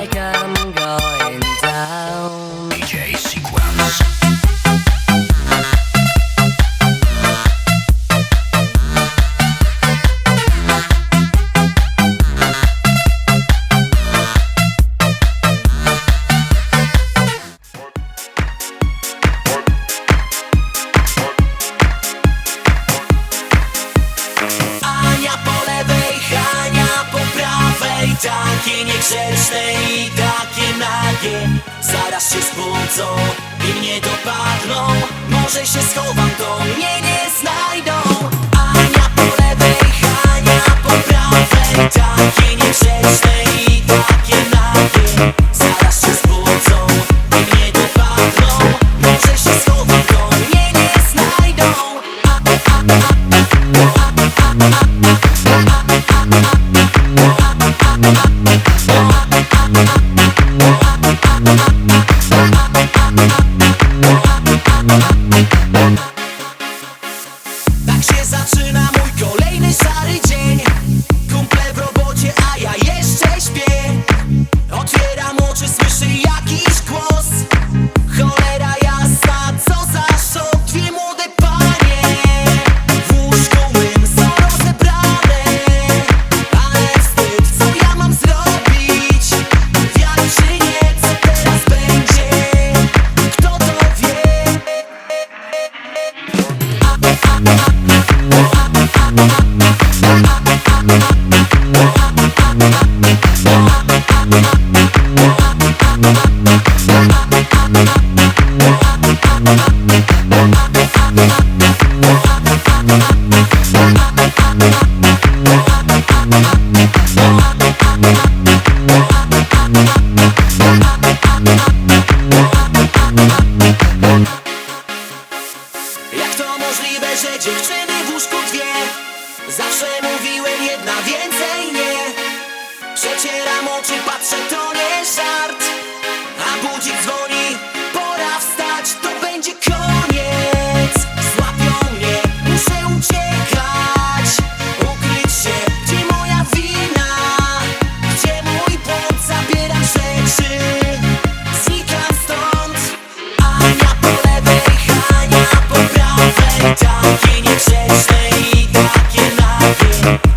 like I'm Takie niegrzeczne i takie nagie. Zaraz się zbudzą i mnie dopadną. Może się schowam, to mnie nie znajdą. Ania po lewej, Hania po prawej. Takie się zaczyna Jak to możliwe, że dziewczyny w łóżku dwie? Zawsze mówiłem jedna więcej nie. Przecieram oczy, patrzę, to nie żart. A budzik Przestań i tak je